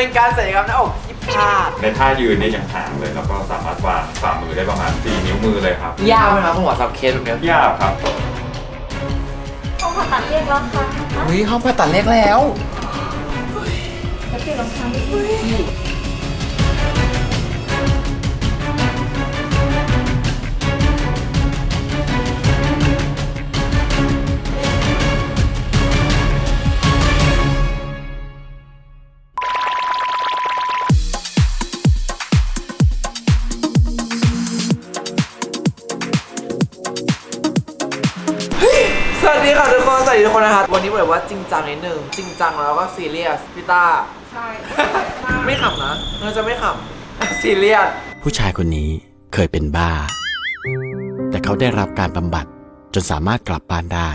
เป็นการศัลยกรรมหน้าอกที่พลาดในท่ายืนเนี่ยยังห่างเลยแล้วก็สามารถวางฝ่ามือได้ประมาณ 4 นิ้วมือเลยครับยากไหมครับคุณหมอสำหรับเคสแบบนี้ยากครับ ห้องผ่าตัดเรียกแล้วค่ะอุ้ยห้องผ่าตัดเล็กแล้วจะเปลี่ยนรองเท้าไม่ดีส วัสดีทุกคนนะครับวันนี้บอกเลยว่าจริงจังนิดนึงจริงจังแล้วก็ซีเรียสพี่ต้าใช่ไม่ขำนะเราจะไม่ขำซีเรียสผู้ชายคนนี้เคยเป็นบ้า แต่เขาได้รับการบำบัดจนสามารถกลับบ้านได้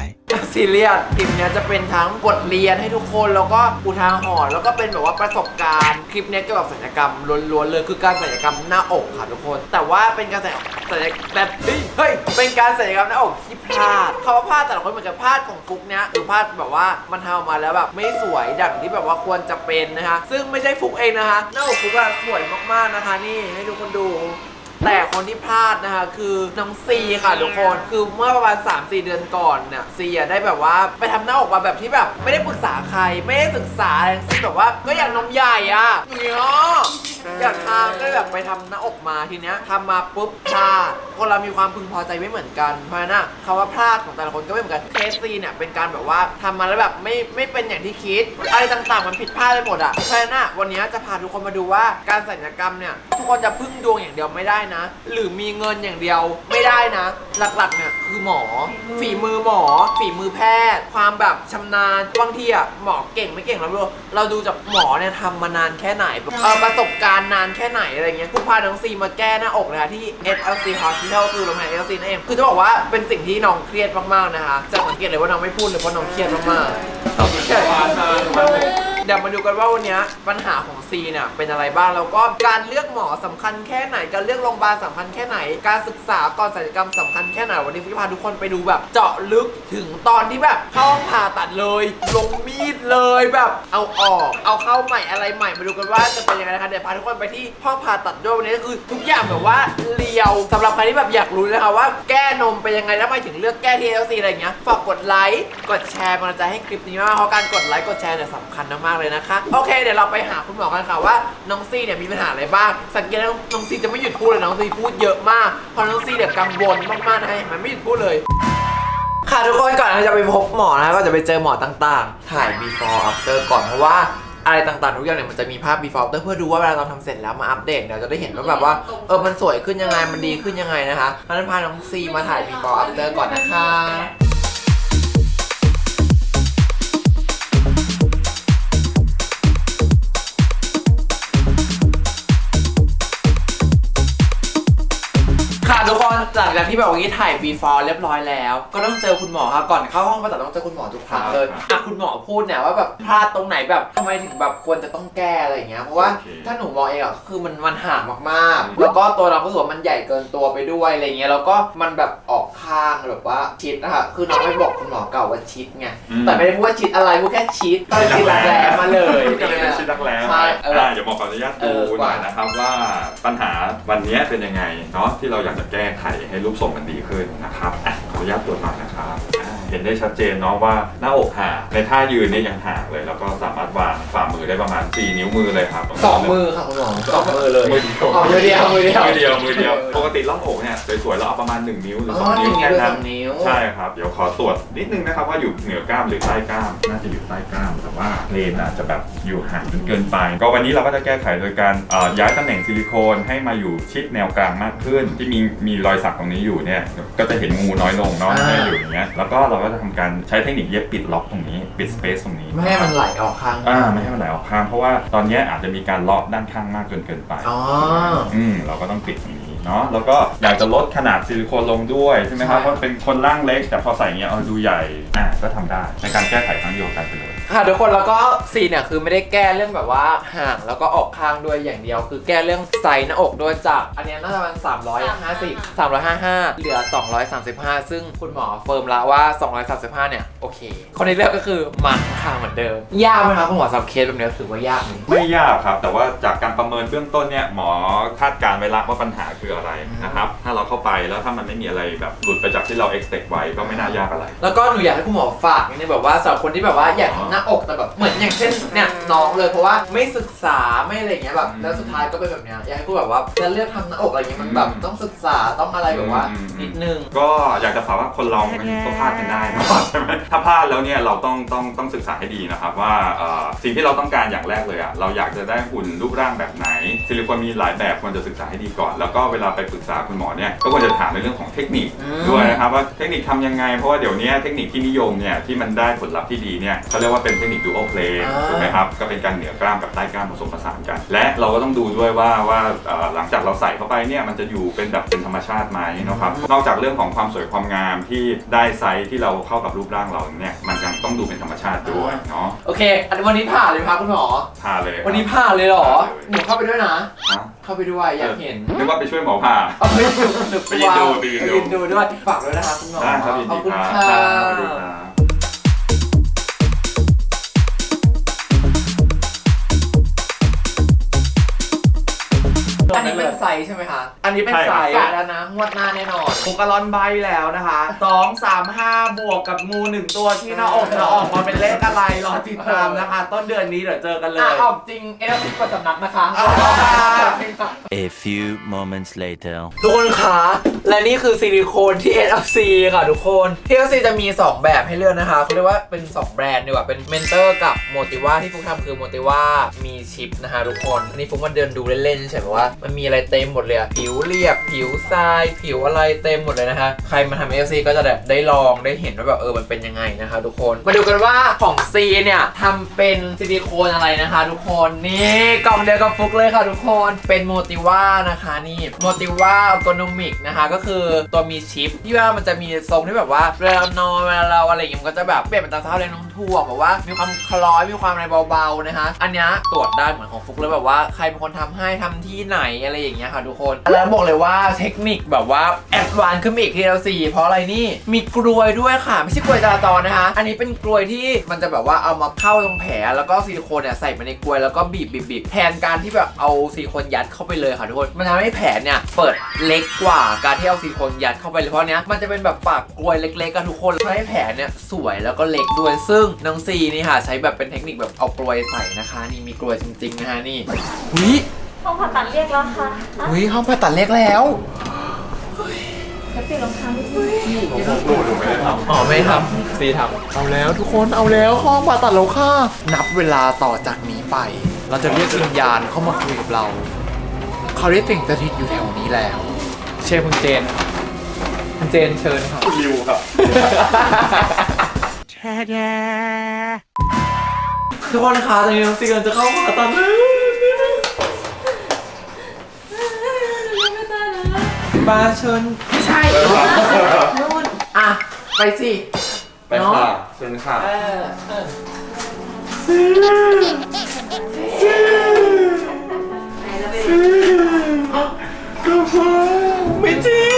ซีเรียสคลิปเนี้ยจะเป็นทั้งบทเรียนให้ทุกคนแล้วก็อุทาหรณ์แล้วก็เป็นแบบว่าประสบการณ์คลิปเนี้ยเกี่ยวกับศัลยกรรมล้วนๆเลยคือการศัลยกรรมหน้าอกค่ะทุกคน แต่ว่าเป็นการศัลยศัลยแบบเฮ้ยเฮ้ยเป็นการศัลยกรรมหน้าอกที่พลาดคำว่าพลาดแต่ละคนเหมือนกับพลาดของฟุกเนี้ยคือพลาดแบบว่ามันทำออกมาแล้วแบบไม่สวยดังที่แบบว่าควรจะเป็นนะคะซึ่งไม่ใช่ฟุกเองนะคะหน้าอกฟุกอะสวยมากๆนะคะ นี่ให้ทุกคนดู แต่คนที่พลาดนะคะ คือน้องซีค่ะทุกคนคือเมื่อประมาณ 3-4 เดือนก่อนเนี่ยซีอะได้แบบว่าไปทำหน้าอกมาแบบที่แบบ ไม่ได้ปรึกษาใคร ไม่ได้ศึกษาอะไรทั้งสิ้นแบบว่าก็อย่างนมใหญ่อะเนี่ย อยากทำก็เลยแบบไปทำหน้าอกมาทีเนี้ยทำมาปุ๊บพลาดคนเรามีความพึงพอใจไม่เหมือนกันเพราะฉะนั้นอะคำว่าพลาดของแต่ละคนก็ไม่เหมือนกันเคสซีเนี่ยเป็นการแบบว่าทำมาแล้วแบบไม่ไม่เป็นอย่างที่คิดอะไรต่างๆมันผิดพลาดไปหมดอะเพราะฉะนั้นอะวันนี้จะพาทุกคนมาดูว่าการศัลยกรรมเนี่ยทุกคนจะพึ่งดวงอย่างเดียวไม่ได้นะ หรือมีเงินอย่างเดียวไม่ได้นะ หลักๆเนี่ยคือหมอ ฝีมือหมอ ฝีมือแพทย์ ความแบบชำนาญบางทีอะหมอเก่งไม่เก่งเราดูเราดูจากหมอเนี่ยทำมานานแค่ไหนเออประสบการณ์นานแค่ไหนอะไรเงี้ยกูพาน้องซีมาแก้หน้าอกนะคะที่ SLC Hospital คือโรงพยาบาล SLC นั่นเองคือจะบอกว่าเป็นสิ่งที่น้องเครียดมากๆนะคะจะสังเกตเลยว่าน้องไม่พูดเลยเพราะน้องเครียดมากๆน้อเครียด เดี๋ยวมาดูกันว่าวันนี้ปัญหาของซีเนี่ยเป็นอะไรบ้างแล้วก็การเลือกหมอสำคัญแค่ไหน การเลือกโรงพยาบาลสำคัญแค่ไหน การศึกษาก่อนศัลยกรรมสำคัญแค่ไหนวันนี้พี่พาทุกคนไปดูแบบ เจาะลึกถึงตอนที่แบบเข้าผ่าตัดเลยลงมีดเลยแบบเอาออก เอาเข้าใหม่อะไรใหม่มาดูกันว่าจะเป็นยังไงนะคะเดี๋ยวพาทุกคนไปที่ห้องผ่าตัดด้วยวันนี้ก็คือทุกอย่างแบบว่าเรียวสำหรับใครที่แบบอยากรู้นะคะว่าแก้นมเป็นยังไงแล้วไมถึงเลือกแก้ที่ LC อะไรอย่างเงี้ยฝากกดไลค์กดแชร์กำลังใจให้คลิปนี้มากเพราะการกดไลค์กดแชร์เนี่ยสำคัญมากๆเลยนะคะ โอเค เดี๋ยวเราไปหาคุณหมอกันค่ะว่าน้องซีเนี่ยมีปัญหาอะไรบ้าง สังเกตว่าน้องซีจะไม่หยุดพูดเลยน้องซีพูดเยอะมากเพราะน้องซีเนี่ยกังวลมากๆนะเห็นไหมันไม่หยุดพูดเลย ค่ะทุกคนก่อนที่จะไปพบหมอนะก็จะไปเจอหมอต่างๆ ถ่าย before after ก่อนเพราะว่าอะไรต่างๆทุกอย่างเนี่ยมันจะมีภาพ before after เพื่อดูว่าเวลาเราทำเสร็จแล้วมาอัปเดตเราจะได้เห็นว่าแบบว่าเออมันสวยขึ้นยังไงมันดีขึ้นยังไงนะคะเพราะนั้นพาน้องซีมาถ่าย before after ก่อนนะคะ ค่ะทุกคน หลังจากที่แบบวันนี้ถ่าย before เรียบร้อยแล้ว ก็ต้องเจอคุณหมอค่ะก่อนเข้าห้องผ่าตัดต้องเจอคุณหมอทุกครั้งเลยครับอะคุณหมอพูดเนี่ยว่าแบบพลาดตรงไหนแบบทำไมถึงแบบควรจะต้องแก้อะไรอย่างเงี้ยเพราะว่าโอเคถ้าหนูมองเองอะคือมันมันห่างมากๆ แล้วก็ตัวเราก็รู้สึกว่ามันใหญ่เกินตัวไปด้วยอะไรเงี้ยแล้วก็มันแบบออกข้างแบบว่าชิดอะค่ะคือน้องไม่บอกคุณหมอเก่าว่าชิดไงอืมแต่ไม่ได้พูดว่าชิดอะไรพูดแค่ชิดก็เลยชิดหลักแหลมมาเลยก็เลยเป็นชิ้นรักแร้ใช่เอออ่าเดี๋ยวหมอขออนุญาตเอดูอหน่อยนะครับว่าปัญหาวันนี้เป็นยังไงเนาะที่เราอยากจะแก้ไขให้รูปทรงมันดีขึ้นนะครับอะขออนุญาตตรวจหน่อยนะครับ ห็นได้ชัดเจนเนาะว่าหน้าอกห่างในท่ายืนเนี่ยยังห่างเลย แล้วก็สามารถวางฝ่ามือได้ประมาณ 4 นิ้วมือเลยครับสองมือค่ะคุณหมอสองมือเลยมือเดียวอ๋อมือเดียวมือเดียวมือเดียวมือเดียวปกติร่องอกเนี่ยสวยๆเราเอาประมาณ 1 นิ้วหรืออ๋อ2นิ้วหนึ่งนิ้วแค่หรือนั้สนองนิ้วใช่ครับเดี๋ยวขอตรวจนิดนึงนะครับว่าอยู่เหนือกล้ามหรือใต้กล้าม น่าจะอยู่ใต้กล้าม แต่ว่าเลนอาจจะแบบอยู่ห่างจนเกินไป ก็วันนี้เราก็จะแก้ไขโดยการเอ่อย้ายตำแหน่งซิลิโคนให้มาอยู่ชิดแนวกลางมากขึ้น ที่มีมีรอยสักตรงนี้อยู่เนี่ยก็จะเห็นงูน้อยลงเนาะอ่าให้อยู่อย่างเงี้ยแล้วก็เราก็จะทำการใช้เทคนิคเย็บปิดล็อกตรงนี้ ปิดสเปซตรงนี้ไม่ให้มันไหลออกข้างอ่าไม่ให้มันไหลออกข้างเพราะว่าตอนเนี้ยอาจจะมีการเลาะด้านข้างมากจนเกินไป อ๋อ อืมเราก็ต้องปิดตรงนี้เนาะแล้วก็อยากจะลดขนาดซิลิโคนลงด้วยใช่ไหมครับใช่ เพราะเป็นคนร่างเล็ก แต่พอใส่อย่างเงี้ยเออดูใหญ่อะก็ทำได้ในการแก้ไขครั้งเดียวกันไปเลย ค่ะทุกคนแล้วก็ซีเนี่ยคือไม่ได้แก้เรื่องแบบว่าห่างแล้วก็ออกข้างด้วยอย่างเดียว คือแก้เรื่องไซส์หน้าอกด้วยจาก อันเนี้ยน่าจะเป็น350 355 เหลือ 235 ซึ่งคุณหมอเฟิร์มแล้วว่า 235 เนี่ย โอเค คนที่เลือกก็คือมันค่ะเหมือนเดิม ยากไหมครับคุณหมอสำหรับเคสแบบเนี้ยถือว่ายากไหมไม่ยากครับ แต่ว่าจากการประเมินเบื้องต้นเนี่ยหมอคาดการณ์ไว้ละว่าปัญหาคืออะไรนะครับถ้าเราเข้าไปแล้วถ้ามันไม่มีอะไรแบบหลุดไปจากที่เรา expect ไว้ก็ไม่น่ายากอะไร แล้วก็หนูอยากให้คุณหมอฝากนิดนึงแบบว่าสำหรับคนที่แบบว่าอยากทำหน้าอกแต่แบบเหมือนอย่างเช่นเนี่ยน้องเลยเพราะว่าไม่ศึกษาไม่อะไรอย่างเงี้ยแบบแล้วสุดท้ายก็เป็นแบบเนี้ยอยากให้คุณแบบว่าจะเลือกทำหน้าอกอะไรเงี้ยมันแบบต้องศึกษาต้องอะไรแบบว่าอืมนิดนึง ก็อยากจะฝากว่าคนเรามันก็พลาดกันได้นะครับใช่ไหมถ้าพลาดแล้วเนี่ยเราต้องต้องต้องศึกษาให้ดีนะครับว่าเอ่อสิ่งที่เราต้องการอย่างแรกเลยอะเราอยากจะได้หุ่นรูปร่างแบบไหนซิลิโคนมีหลายแบบควรจะศึกษาให้ดีก่อน แล้วก็เวลาไปปรึกษาคุณหมอเนี่ยก็ควรจะถามในเรื่องของเทคนิคอืมด้วยนะครับว่าเทคนิคทำยังไง เพราะว่าเดี๋ยวนี้เทคนิคที่นิยมเนี่ยที่มันได้ผลลัพธ์ที่ดีเนี่ยเขาเรียกว่าเป็นเทคนิคดูโอเพลย์อ่าถูกไหมครับ ก็เป็นการเหนือกล้ามกับใต้กล้ามผสมผสานกัน และเราก็ต้องดูด้วยว่าว่าเอ่อหลังจากเราใส่เข้าไปเนี่ยมันจะอยู่เป็นแบบเป็นธรรมชาติไหมนะครับ นอกจากเรื่องของความสวยความงามที่ได้ไซส์ที่เราเข้ากับรูปร่างเราเนี่ยมันยังต้องดูเป็นธรรมชาติด้วยเนาะโอเค อันวันนี้ผ่านเลยครับคุณหมอพาเลยครับวันนี้ผ่านเลยเหรอผ่านเลยหนูเข้าไปด้วยนะฮะเข้าไปด้วยอยากเห็นนึกว่าไปช่วยหมอผ่าเอาไปดูหนูไปยืนดูไปยืนดูยืนดูด้วยฝากด้วยนะครับคุณหมอได้ครับยินขอดีบคุณครับค่ะ อันนี้เป็นไซส์ใช่ไหมคะ อันนี้เป็นใช่ครับสายจ่ายแล้วนะงวดหน้าแน่นอน โคกะลอนใบแล้วนะคะสองสามห้าบวกกับงูหนึ่งตัวที่หน้าอกจะออกมาเป็นเลขอะไรรอติดตามนะคะ ต้นเดือนนี้เดี๋ยวเจอกันเลอะยออกจริงเอฟซีกว่าสำนักนะคะอ่า A few moments later ทุกคนคะและนี่คือซิลิโคนที่ NFC ค่ะทุกคน ที่ NFC จะมี 2 แบบให้เลือกนะคะเขาเรียกว่าเป็น 2 แบรนด์ดีกว่า เป็นเมนเตอร์กับโมติว่าที่ฟุกทำคือโมติว่ามีชิปนะคะทุกคน อันนี้ฟุกมาเดินดูเล่นๆใช่ไหมว่ามันมีอะไรเต็มหมดเลยอะผิวเรียบ ผิวทราย ผิวอะไรเต็มหมดเลยนะคะ ใครมาทำ NFC ก็จะแบบได้ลองได้เห็นว่าแบบเออมันเป็นยังไงนะคะทุกคน มาดูกันว่าของ C เนี่ยทำเป็นซิลิโคนอะไรนะคะ ทุกคนนี่กล่องเดียวกับฟุกเลยค่ะทุกคนเป็นโมติว่านะคะนี่โมติว่าอ g โนมิกนะคะก็คือตัวมีชิปที่ว่ามันจะมีทรงที่แบบว่าเวลาเรานอนเวลาเราอะไรอย่างเงี้ยมันก็จะแบบเปลี่ยนเป็นตามสภาพแรงโน้มถ่วแบบว่ามีความคล้อยมีความอะไรเบาๆนะคะ อันเนี้ยตรวจได้เหมือนของฟุกเลยแบบว่าใครเป็นคนทำให้ทำที่ไหนอะไรอย่างเงี้ยค่ะทุกคนแล้วบอกเลยว่าเทคนิคแบบว่าแอดวานขึ้นมาอีกทีละสี่เพราะอะไรนี่มีกลวยด้วยค่ะ ไม่ใช่กลวยจราจรนะคะ อันนี้เป็นกลวยที่มันจะแบบว่าเอามาเข้าตรงแผลแล้วก็ซิลิโคนเนี่ยใส่ไปในกลวยแล้วก็บีบบีบบีบแทนการที่แบบเอาซิลิโคนยัดเข้าไปเลยค่ะทุกคนมันทำให้แผลเนี่ยเปิดเล็กกว่าการที่เอาซิลิโคนยัดเข้าไปเลยเพราะเนี้ยมันจะเป็นแบบปากกลวยเล็กๆกันทุกคนทำให้แผลเนี่ยสวยแล้วก็เล็กด้วยซึ่งน้องซีนี่ค่ะใช้แบบเป็นเทคนิคแบบเอากลวยใส่นะคะ นี่มีกลวยจริงๆนะคะนี่หุย ห้องผ่าตัดเรียกแล้วค่ะหุยห้องผ่าตัดเล็กแล้วจะเปลี่ยนรองเท้านิดนึงอ๋อไม่ทำซีทำเอาแล้วทุกคนเอาแล้วห้องผ่าตัดแล้วค่ะ นับเวลาต่อจากนี้ไป เราจะเรียกวิญญาณเข้ามาคุยกับเราเขาได้สิงสถิตอยู่แถวนี้แล้ว เชฟคุณเจนคุณเจนเชิญค่ะคุณริวครับทุกคนคะตอนนี้น้องซีกำลังจะเข้าผ่าตัดแล้ว มาเชิญไม่ใช่นู่นอะ ไปสิไปค่ะเชิญค่ะเออเออไม่จริง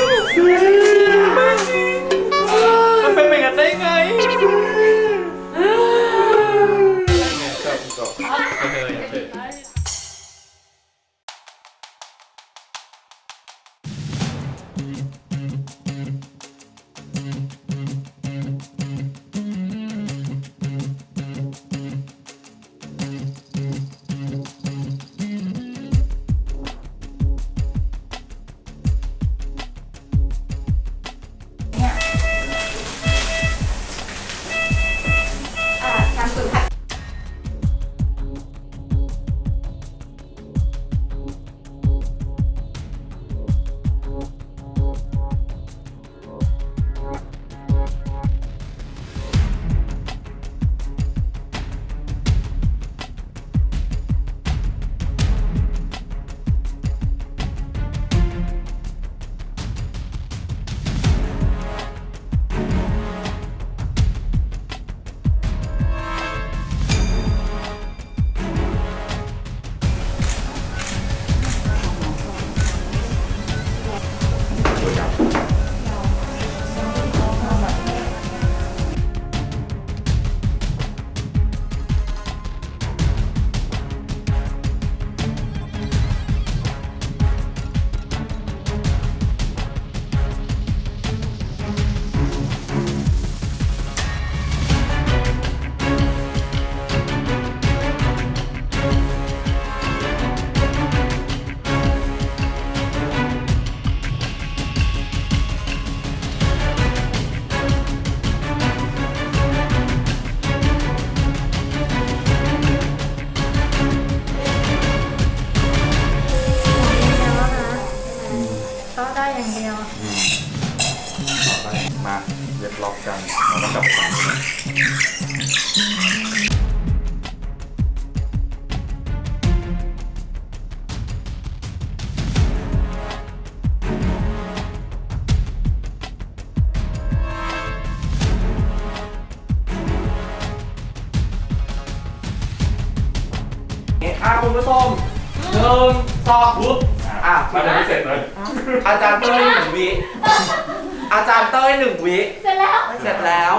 อะคุณผู้ชมหนึ่งสองปุ๊บอะมาเลยไม่เสร็จเลย อาจารย์เต้ยหนึ่งวิอาจารย์เต้ยหนึ่งวิ เสร็จแล้ว เสร็จแล้ว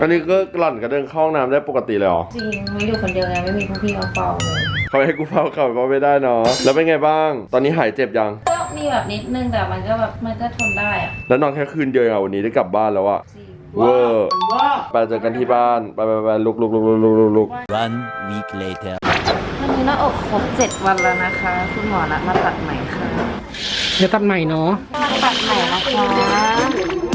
อันนี้ก็หล่อนก็เดินเข้าห้องน้ำได้ปกติเลยเหรอ จริงไม่อยู่คนเดียวไงไม่มีพวกพี่เขาเฝ้าเลยเขาให้กูเฝ้าเขาก็ไม่ได้เนาะ แล้วเป็นไงบ้าง ตอนนี้หายเจ็บยัง ก็มีแบบนิดนึงแต่มันก็แบบมันก็ทนได้อะแล้วนอนแค่คืนเดียวอะวันนี้ได้กลับบ้านแล้วอะจริง เวอร์ว่าไปเจอกันที่บ้าน ไปไปไปลุกลุกลุกลุกลุกลุกลุก One week later วันนี้หน้าอกครบเจ็ดวันแล้วนะคะ คุณหมอนัดมาตัดใหม่ค่ะเดี๋ยวตัดใหม่เนาะมาตัดใหม่นะคะ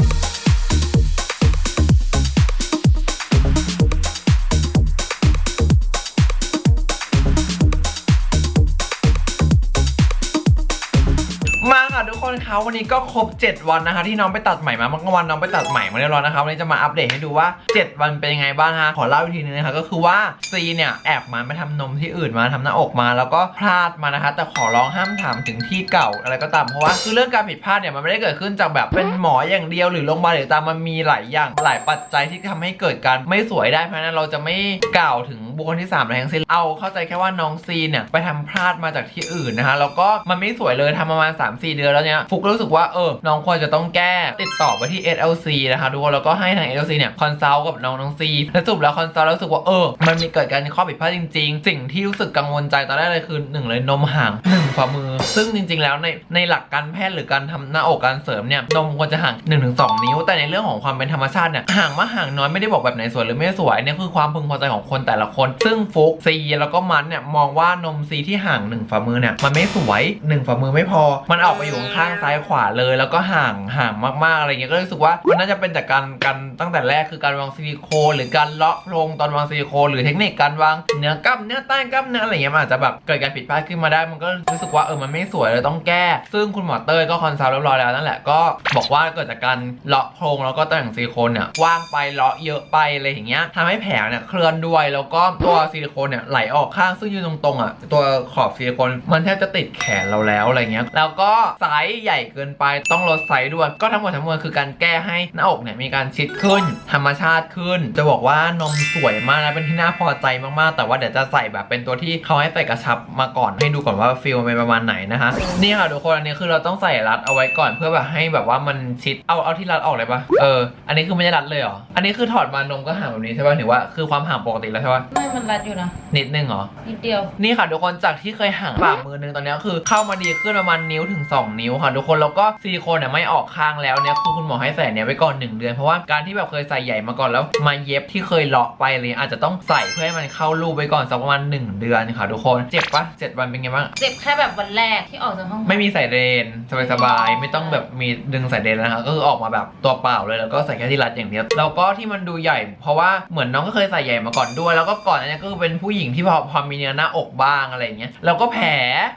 ค่ะทุกคนคะวันนี้ก็ครบ 7 วันนะคะ ที่น้องไปตัดใหม่มาเมื่อวันน้องไปตัดใหม่มาเรียบร้อยนะคะวันนี้จะมาอัปเดตให้ดูว่า 7 วันเป็นยังไงบ้างฮะขอเล่าอีกทีนึงนะคะก็คือว่าซีเนี่ยแอบมาไปทำนมที่อื่นมาทำหน้าอกมา แล้วก็พลาดมานะคะ แต่ขอร้องห้ามถามถึงที่เก่าอะไรก็ตามเพราะว่าคือเรื่องการผิดพลาดเนี่ยมันไม่ได้เกิดขึ้นจากแบบเป็นหมออย่างเดียวหรือโรงพยาบาลหรือตามมันมีหลายอย่างหลายปัจจัยที่ทำให้เกิดการไม่สวยได้เพราะนั้นเราจะไม่กล่าวถึงบุคคลที่สามอะไรทั้งสิ้นเอาเข้าใจแค่ว่าน้องซีเนี่ยไปทำพลาดมาจากที่อื่นนะคะแล้วก็มันไม่สวยเลยทำประมาณ 3-4 เดือนแล้วเนี่ยฟุกรู้สึกว่าเออน้องควรจะต้องแก้ติดต่อไปที่ SLC นะคะทุกคนแล้วก็ให้ทาง SLC เนี่ยคอนซัลท์กับน้องน้องซีแล้วสรุปแล้วคอนซัลท์แล้วรู้สึกว่าเออมันมีเกิดการข้อผิดพลาดจริง ๆ สิ่งที่รู้สึกกังวลใจตอนแรกเลยคือหนึ่งเลยนมห่างหนึ่งฝ่ามือ ซึ่งจริง ๆ แล้วในในหลักการแพทย์หรือการทำหน้าอกการเสริมเนี่ยนมควรจะห่าง 1-2 นิ้ว แต่ในเรื่องของความเป็นธรรมชาติเนี่ยห่างมาห่างน้อยไม่ได้บอกแบบไหนสวยหรือไม่สวยเนี่ยคือความพึงพอใจของคนแต่ละคนซึ่งฟุกซีแล้วก็มันเนี่ยมองว่านมซีที่ห่างหนึ่งฝ่ามือเนี่ยมันไม่สวยหนึ่งฝ่ามือไม่พอ มันออกไปอยู่ข้างซ้ายขวาเลย แล้วก็ห่างห่างมากๆอะไรเงี้ยก็รู้สึกว่ามันน่าจะเป็นจากการการตั้งแต่แรกคือการวางซิลิโคนหรือการเลาะโพรงตอนวางซิลิโคนหรือเทคนิคการวางเนื้อกล้ามเนื้อใต้กล้ามเนื้ออะไรเงี้ยมันอาจจะแบบเกิดการผิดพลาดขึ้นมาได้มันก็รู้สึกว่าเออมันไม่สวยเลยต้องแก้ ซึ่งคุณหมอเต้ยก็คอนซัลท์เรียบร้อยแล้วนั่นแหละก็บอกว่าเกิดจากการเลาะโพรงแล้วก็ตำแหน่งซิลิโคนเนี่ยว่างไปเลาะเยอะไปอะไรอย่างเงี้ยทำให้แผลเนี่ยเคลื่อนด้วยแล้วก็ตัวซิลิโคนเนี่ยไหลออกข้างซึ่งยืนตรงๆอะตัวขอบซิลิโคนมันแทบจะติดแขนเราแล้วอะไรเงี้ยแล้วก็ไซส์ใหญ่เกินไปต้องลดไซส์ด้วยก็ทั้งหมดทั้งมวลคือการแก้ให้หน้าอกเนี่ยมีการชิดขึ้น ธรรมชาติขึ้น จะบอกว่านมสวยมากนะเป็นที่น่าพอใจมากๆ แต่ว่าเดี๋ยวจะใส่แบบเป็นตัวที่เขาให้ใส่กระชับมาก่อนให้ดูก่อนว่าฟิลเป็นประมาณไหนนะคะนี่ค่ะทุกคนอันนี้คือเราต้องใส่รัดเอาไว้ก่อนเพื่อแบบให้แบบว่ามันชิดเอาเอาที่รัดออกเลยปะเอออันนี้คือไม่ได้รัดเลยเหรออันนี้คือถอดมานมก็ห่างแบบนี้ใช่ปะถือว่าคือความห่างปกติแล้วใช่ปะไม่มันรัดอยู่นะ นิดนึงเหรอ นิดเดียว นี่ค่ะทุกคนจากที่เคยห่างฝ่ามือนึงตอนนี้คือเข้ามาดีขึ้นประมาณนิ้วถึง 2 นิ้วค่ะทุกคนแล้วก็ซิลิโคนเนี่ยไม่ออกข้างแล้วเนี่ยคือคุณหมอให้ใส่เนี่ยไว้ก่อน 1 เดือน เพราะว่าการที่แบบเคยใส่ใหญ่มาก่อนแล้วมาเย็บที่เคยเลาะไปเลยอาจจะต้องใส่เพื่อให้มันเข้ารูปไว้ก่อนสักประมาณ1 เดือนค่ะทุกคนเจ็บปะเจ็ดวันเป็นไงบ้างเจ็บแค่แบบวันแรกที่ออกจากห้องไม่มีใส่เรนสบายๆไม่ต้องแบบมีดึงใส่เรนแล้วนะคะก็คือออกมาแบบตัวเปล่าเลยแล้วก็ใส่แค่ที่รัดอย่างเดียวแล้วก็ที่มันดูใหญ่ เพราะว่าเหมือนน้องก็เคยใส่ใหญ่มาก่อนด้วยแล้วก็ก่อนอันนี้ก็คือเป็นผู้หญิงที่พอพอมีเนื้อหน้าอกบ้างอะไรอย่างเงี้ยแล้วก็แผล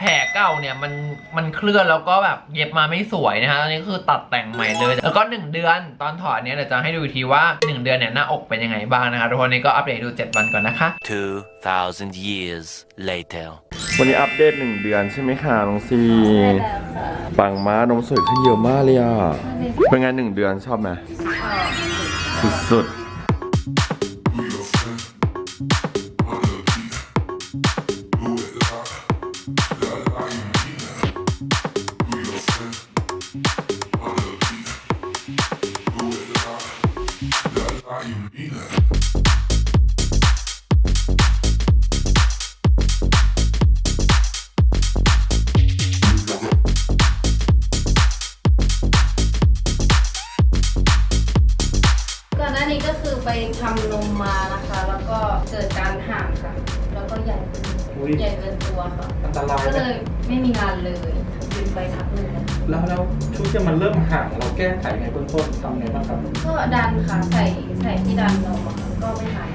แผลเก่าเนี่ยมันมันเคลื่อนแล้วก็แบบเย็บมาไม่สวยนะคะอันนี้ก็คือตัดแต่งใหม่เลย แล้วก็ 1 เดือนตอนถอดเนี่ยเดี๋ยวจะให้ดูอีกทีว่า 1 เดือนเนี่ยหน้าอกเป็นยังไงบ้างนะคะทุกคนนี้ก็อัปเดตให้ดู 7 วันก่อนนะคะ 2,000 years later วันนี้อัปเดตหนึ่งเดือนใช่ไหมคะน้องซีใช่แล้วค่ะปังม้านมสวยขึ้นเยอะมากเลยอะเป็นไงหนึ่งเดือนชอบไหมสุดๆ ใหญ่เกินใหญ่เกินตัวค่ะ อันตรายก็เลนะยไม่มีงานเลยหยุดไปพักหนึงเลยแล้วแล้วช่วงที่มันเริ่มห่างเราแก้ไขในเบื้องต้นทำไงบ้างครับ ก็ดันค่ะใส่ใส่ที่ดันนมอะค่ะก็ไม่หาย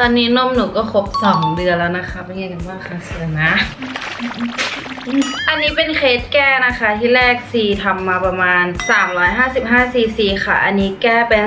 ตอนนี้นมหนูก็ครบ2เดือนแล้วนะคะ เป็นไงกันบ้างคะสวยนะ อันนี้เป็นเคสแก้นะคะ ที่แรกซีทำมาประมาณ 355ซีซีค่ะ อันนี้แก้เป็น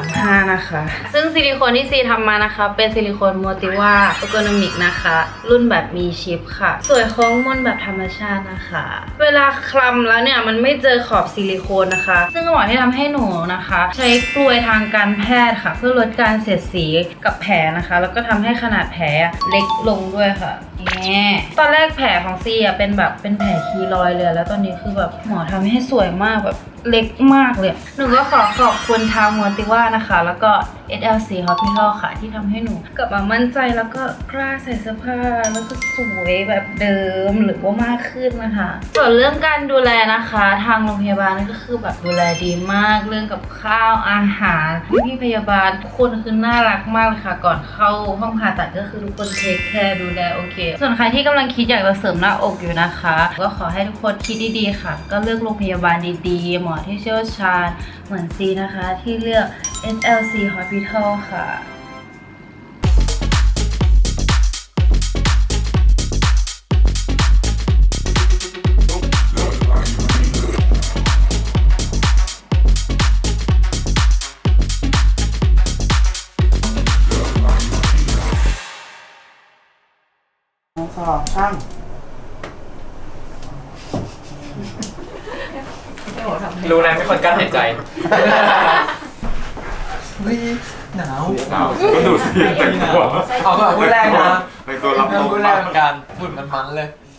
235 นะคะ ซึ่งซิลิโคนที่ซีทำมานะคะ เป็นซิลิโคนโมติว่าอ r โกนมิกนะคะ รุ่นแบบมีชิปค่ะ สวยโค้งมนแบบธรรมชาตินะคะ เวลาคลำแล้วเนี่ยมันไม่เจอขอบซิลิโคนนะคะ ซึ่งหมอที่ทำให้หนูนะคะ ใช้กลวยทางการแพทย์ค่ะ เพื่อลดการเสียดสีกับแผลนะคะแล้วก็ทำให้ขนาดแผลเล็กลงด้วยค่ะ แง่ตอนแรกแผลของซีอะเป็นแบบเป็นแผลคีรอยเลย แล้วตอนนี้คือแบบหมอทำให้สวยมากแบบเล็กมากเลย หนูก็ขอขอบคุณทางมัวติว่านะคะ แล้วก็ SLC Hospital ค่ะ ที่ทำให้หนูกลับมามั่นใจแล้วก็กล้าใส่เสื้อผ้า แล้วก็สวยแบบเดิมหรือว่ามากขึ้นนะคะ ส่วนเรื่องการดูแลนะคะ ทางโรงพยาบาลก็คือแบบดูแลดีมาก เรื่องกับข้าวอาหารพี่พยาบาลทุกคนคือน่ารักมากเลยค่ะ ก่อนเข้าห้องผ่าตัดก็คือทุกคนเทคแคร์ดูแลโอเคส่วนใครที่กำลังคิดอยากจะเสริมหน้าอกอยู่นะคะ ก็ขอให้ทุกคนคิดดีๆค่ะ ก็เลือกโรงพยาบาลดีๆ หมอที่เชี่ยวชาญเหมือนซีนะคะ ที่เลือก SLC Hospital ค่ะ